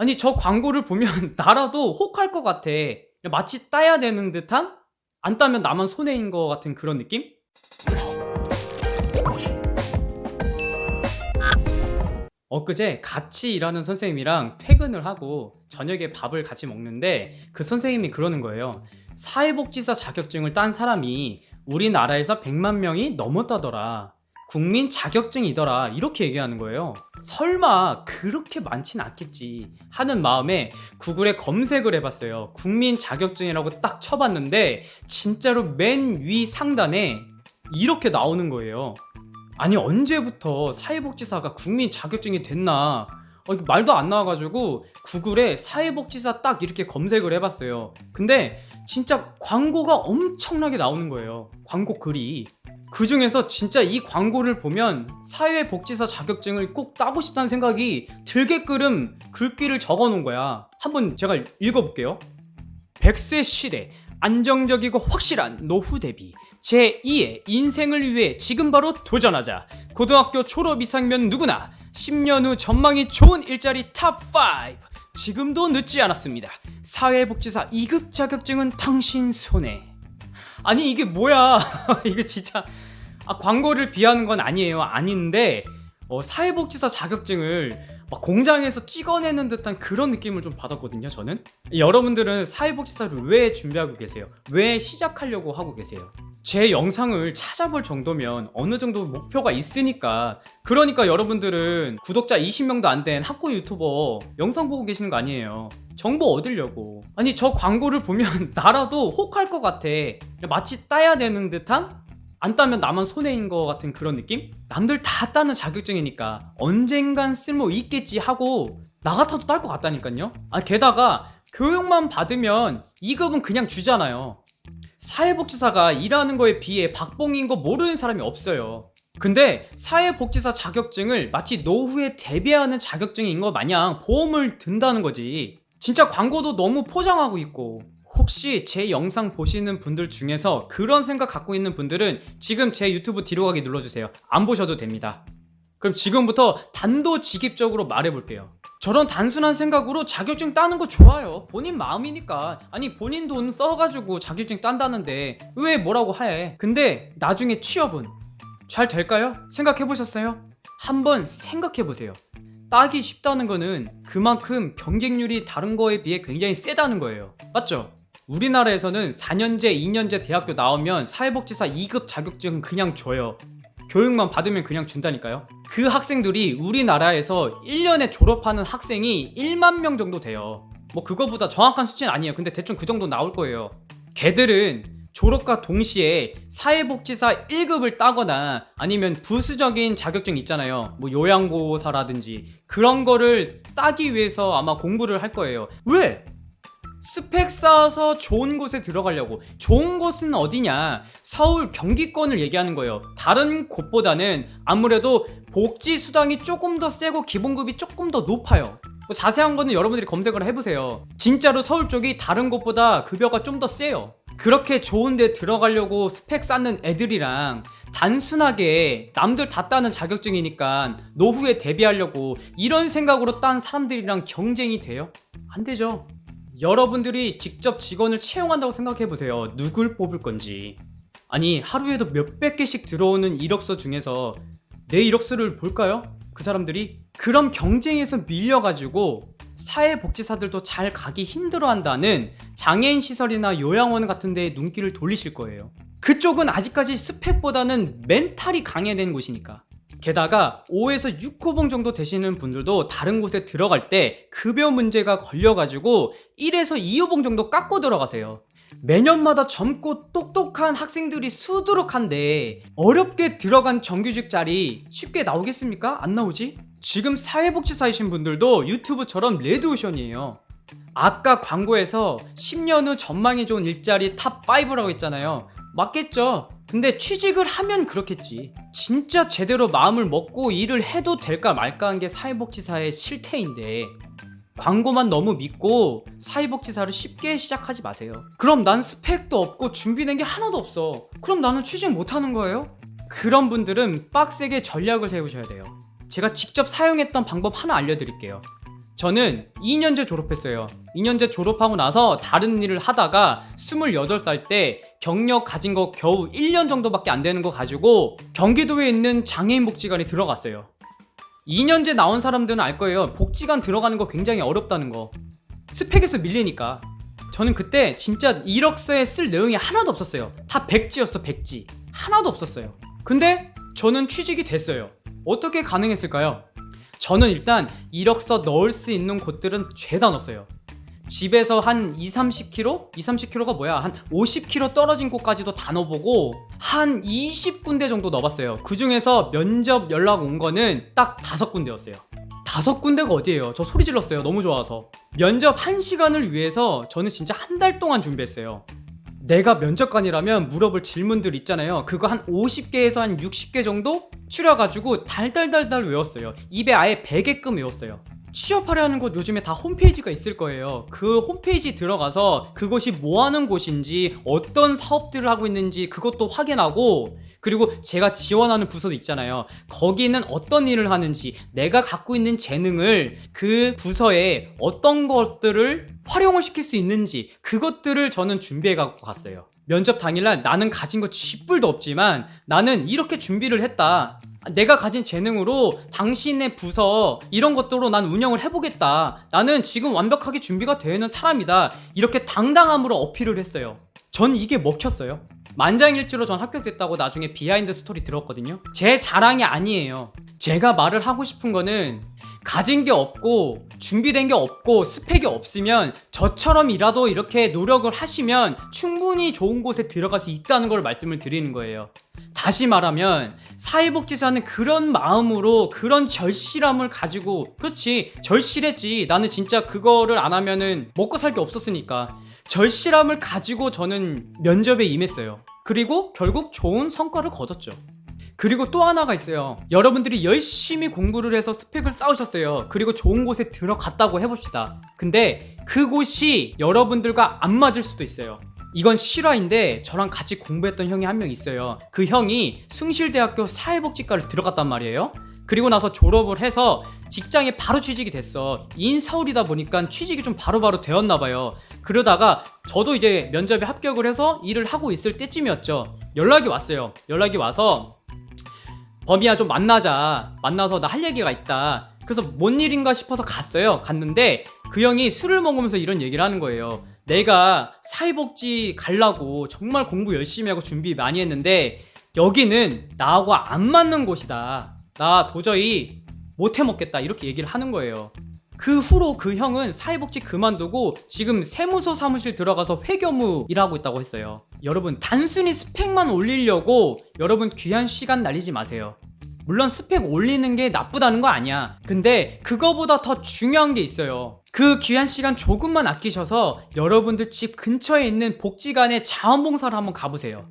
아니 저 광고를 보면 나라도 혹할 것 같아. 마치 따야 되는 듯한 안 따면 나만 손해인 것 같은 그런 느낌? 엊그제 같이 일하는 선생님이랑 퇴근을 하고 저녁에 밥을 같이 먹는데 그 선생님이 그러는 거예요. 사회복지사 자격증을 딴 사람이 우리나라에서 100만 명이 넘었다더라. 국민 자격증이더라. 이렇게 얘기하는 거예요. 설마 그렇게 많진 않겠지 하는 마음에 구글에 검색을 해봤어요. 국민 자격증이라고 딱 쳐봤는데 진짜로 맨 위 상단에 이렇게 나오는 거예요. 아니 언제부터 사회복지사가 국민 자격증이 됐나? 어, 말도 안 나와가지고 구글에 사회복지사 딱 이렇게 검색을 해봤어요. 근데 진짜 광고가 엄청나게 나오는 거예요. 광고 글이. 그 중에서 진짜 이 광고를 보면 사회복지사 자격증을 꼭 따고 싶다는 생각이 들게끔 글귀를 적어 놓은 거야. 한번 제가 읽어볼게요. 100세 시대 안정적이고 확실한 노후 대비. 제2의 인생을 위해 지금 바로 도전하자. 고등학교 졸업 이상면 누구나 10년 후 전망이 좋은 일자리 탑5 지금도 늦지 않았습니다. 사회복지사 2급 자격증은 당신 손에 아니 이게 뭐야 이게 진짜 아, 광고를 비하는 건 아니에요 아닌데 어, 사회복지사 자격증을 막 공장에서 찍어내는 듯한 그런 느낌을 좀 받았거든요, 저는. 여러분들은 사회복지사를 왜 준비하고 계세요? 왜 시작하려고 하고 계세요? 제 영상을 찾아볼 정도면 어느 정도 목표가 있으니까 그러니까 여러분들은 구독자 20명도 안 된 학고 유튜버 영상 보고 계시는 거 아니에요 정보 얻으려고 아니 저 광고를 보면 나라도 혹할 것 같아 마치 따야 되는 듯한 안 따면 나만 손해인 것 같은 그런 느낌? 남들 다 따는 자격증이니까 언젠간 쓸모 있겠지 하고 나 같아도 딸 것 같다니까요. 아 게다가 교육만 받으면 2급은 그냥 주잖아요. 사회복지사가 일하는 거에 비해 박봉인 거 모르는 사람이 없어요. 근데 사회복지사 자격증을 마치 노후에 대비하는 자격증인 것 마냥 보험을 든다는 거지. 진짜 광고도 너무 포장하고 있고 혹시 제 영상 보시는 분들 중에서 그런 생각 갖고 있는 분들은 지금 제 유튜브 뒤로 가기 눌러주세요. 안 보셔도 됩니다. 그럼 지금부터 단도직입적으로 말해볼게요. 저런 단순한 생각으로 자격증 따는 거 좋아요. 본인 마음이니까. 아니, 본인 돈 써가지고 자격증 딴다는데 왜 뭐라고 해. 근데 나중에 취업은 잘 될까요? 생각해보셨어요? 한번 생각해보세요. 따기 쉽다는 거는 그만큼 경쟁률이 다른 거에 비해 굉장히 세다는 거예요. 맞죠? 우리나라에서는 4년제, 2년제 대학교 나오면 사회복지사 2급 자격증 그냥 줘요. 교육만 받으면 그냥 준다니까요. 그 학생들이 우리나라에서 1년에 졸업하는 학생이 1만 명 정도 돼요. 뭐 그거보다 정확한 수치는 아니에요. 근데 대충 그 정도 나올 거예요. 걔들은 졸업과 동시에 사회복지사 1급을 따거나 아니면 부수적인 자격증 있잖아요. 뭐 요양보호사라든지 그런 거를 따기 위해서 아마 공부를 할 거예요. 왜? 스펙 쌓아서 좋은 곳에 들어가려고 좋은 곳은 어디냐 서울 경기권을 얘기하는 거예요 다른 곳보다는 아무래도 복지 수당이 조금 더 세고 기본급이 조금 더 높아요 뭐 자세한 거는 여러분들이 검색을 해보세요 진짜로 서울 쪽이 다른 곳보다 급여가 좀 더 세요 그렇게 좋은 데 들어가려고 스펙 쌓는 애들이랑 단순하게 남들 다 따는 자격증이니까 노후에 대비하려고 이런 생각으로 딴 사람들이랑 경쟁이 돼요? 안 되죠 여러분들이 직접 직원을 채용한다고 생각해 보세요. 누굴 뽑을 건지. 아니, 하루에도 몇백 개씩 들어오는 이력서 중에서 내 이력서를 볼까요? 그 사람들이? 그럼 경쟁에서 밀려가지고 사회복지사들도 잘 가기 힘들어 한다는 장애인 시설이나 요양원 같은 데에 눈길을 돌리실 거예요. 그쪽은 아직까지 스펙보다는 멘탈이 강해야 곳이니까. 게다가 5에서 6호봉 정도 되시는 분들도 다른 곳에 들어갈 때 급여 문제가 걸려가지고 1에서 2호봉 정도 깎고 들어가세요. 매년마다 젊고 똑똑한 학생들이 수두룩한데 어렵게 들어간 정규직 자리 쉽게 나오겠습니까? 안 나오지? 지금 사회복지사이신 분들도 유튜브처럼 레드오션이에요. 아까 광고에서 10년 후 전망이 좋은 일자리 탑5라고 했잖아요. 맞겠죠? 근데 취직을 하면 그렇겠지. 진짜 제대로 마음을 먹고 일을 해도 될까 말까 한 게 사회복지사의 실태인데 광고만 너무 믿고 사회복지사를 쉽게 시작하지 마세요. 그럼 난 스펙도 없고 준비된 게 하나도 없어. 그럼 나는 취직 못하는 거예요? 그런 분들은 빡세게 전략을 세우셔야 돼요. 제가 직접 사용했던 방법 하나 알려드릴게요. 저는 2년제 졸업했어요. 2년제 졸업하고 나서 다른 일을 하다가 28살 때 경력 가진 거 겨우 1년 정도밖에 안 되는 거 가지고 경기도에 있는 장애인 복지관에 들어갔어요. 2년제 나온 사람들은 알 거예요. 복지관 들어가는 거 굉장히 어렵다는 거. 스펙에서 밀리니까. 저는 그때 진짜 이력서에 쓸 내용이 하나도 없었어요. 다 백지였어, 백지. 하나도 없었어요. 근데 저는 취직이 됐어요. 어떻게 가능했을까요? 저는 일단 이력서 넣을 수 있는 곳들은 죄다 넣었어요. 집에서 한 2, 30km? 2, 30km가 뭐야? 한 50km 떨어진 곳까지도 다 넣어보고 한 20군데 정도 넣어봤어요. 그 중에서 면접 연락 온 거는 딱 다섯 군데였어요. 다섯 군데가 어디예요? 저 소리 질렀어요. 너무 좋아서. 면접 한 시간을 위해서 저는 진짜 한 달 동안 준비했어요. 내가 면접관이라면 물어볼 질문들 있잖아요. 그거 한 50개에서 한 60개 정도 추려가지고 달달달달 외웠어요. 입에 아예 베개끔 외웠어요. 취업하려는 곳 요즘에 다 홈페이지가 있을 거예요. 그 홈페이지 들어가서 그곳이 뭐 하는 곳인지 어떤 사업들을 하고 있는지 그것도 확인하고 그리고 제가 지원하는 부서도 있잖아요. 거기는 어떤 일을 하는지 내가 갖고 있는 재능을 그 부서에 어떤 것들을 활용을 시킬 수 있는지 그것들을 저는 준비해 갖고 갔어요. 면접 당일날 나는 가진 거 쥐뿔도 없지만 나는 이렇게 준비를 했다. 내가 가진 재능으로 당신의 부서 이런 것들로 난 운영을 해보겠다. 나는 지금 완벽하게 준비가 되어 있는 사람이다. 이렇게 당당함으로 어필을 했어요. 전 이게 먹혔어요. 만장일치로 전 합격됐다고 나중에 비하인드 스토리 들었거든요. 제 자랑이 아니에요. 제가 말을 하고 싶은 거는 가진 게 없고 준비된 게 없고 스펙이 없으면 저처럼이라도 이렇게 노력을 하시면 충분히 좋은 곳에 들어갈 수 있다는 걸 말씀을 드리는 거예요. 다시 말하면 사회복지사는 그런 마음으로 그런 절실함을 가지고 그렇지 절실했지 나는 진짜 그거를 안 하면은 먹고 살 게 없었으니까 절실함을 가지고 저는 면접에 임했어요. 그리고 결국 좋은 성과를 거뒀죠. 그리고 또 하나가 있어요. 여러분들이 열심히 공부를 해서 스펙을 쌓으셨어요. 그리고 좋은 곳에 들어갔다고 해봅시다. 근데 그곳이 여러분들과 안 맞을 수도 있어요. 이건 실화인데 저랑 같이 공부했던 형이 한 명 있어요. 그 형이 숭실대학교 사회복지과를 들어갔단 말이에요. 그리고 나서 졸업을 해서 직장에 바로 취직이 됐어. 인서울이다 보니까 취직이 좀 바로바로 되었나 봐요. 그러다가 저도 이제 면접에 합격을 해서 일을 하고 있을 때쯤이었죠. 연락이 왔어요. 연락이 와서 범이야 좀 만나자. 만나서 나 할 얘기가 있다. 그래서 뭔 일인가 싶어서 갔어요. 갔는데 그 형이 술을 먹으면서 이런 얘기를 하는 거예요. 내가 사회복지 갈라고 정말 공부 열심히 하고 준비 많이 했는데 여기는 나하고 안 맞는 곳이다. 나 도저히 못 해먹겠다. 이렇게 얘기를 하는 거예요. 그 후로 그 형은 사회복지 그만두고 지금 세무서 사무실 들어가서 회계업무 일하고 있다고 했어요. 여러분 단순히 스펙만 올리려고 여러분 귀한 시간 날리지 마세요. 물론 스펙 올리는 게 나쁘다는 거 아니야. 근데 그거보다 더 중요한 게 있어요. 그 귀한 시간 조금만 아끼셔서 여러분들 집 근처에 있는 복지관에 자원봉사를 한번 가보세요.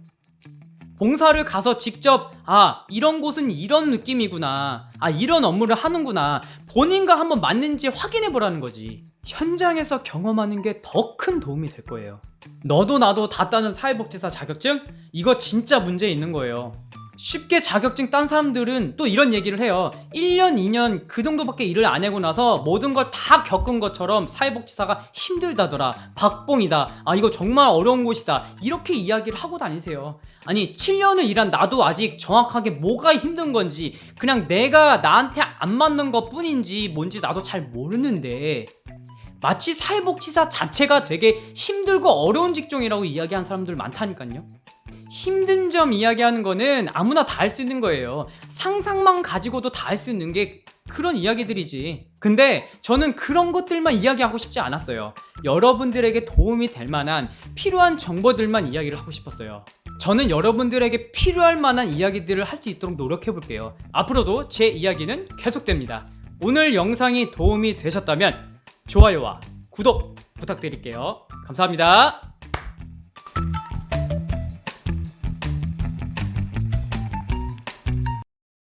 봉사를 가서 직접 아 이런 곳은 이런 느낌이구나. 아 이런 업무를 하는구나. 본인과 한번 맞는지 확인해 보라는 거지. 현장에서 경험하는 게 더 큰 도움이 될 거예요. 너도 나도 다 따는 사회복지사 자격증? 이거 진짜 문제 있는 거예요 쉽게 자격증 딴 사람들은 또 이런 얘기를 해요. 1년 2년 그 정도밖에 일을 안 하고 나서 모든 걸 다 겪은 것처럼 사회복지사가 힘들다더라. 박봉이다. 아 이거 정말 어려운 곳이다. 이렇게 이야기를 하고 다니세요. 아니 7년을 일한 나도 아직 정확하게 뭐가 힘든 건지 그냥 내가 나한테 안 맞는 것 뿐인지 뭔지 나도 잘 모르는데 마치 사회복지사 자체가 되게 힘들고 어려운 직종이라고 이야기한 사람들 많다니까요 힘든 점 이야기하는 거는 아무나 다 할 수 있는 거예요 상상만 가지고도 다 할 수 있는 게 그런 이야기들이지 근데 저는 그런 것들만 이야기하고 싶지 않았어요 여러분들에게 도움이 될 만한 필요한 정보들만 이야기를 하고 싶었어요 저는 여러분들에게 필요할 만한 이야기들을 할 수 있도록 노력해 볼게요. 앞으로도 제 이야기는 계속됩니다. 오늘 영상이 도움이 되셨다면 좋아요와 구독 부탁드릴게요. 감사합니다.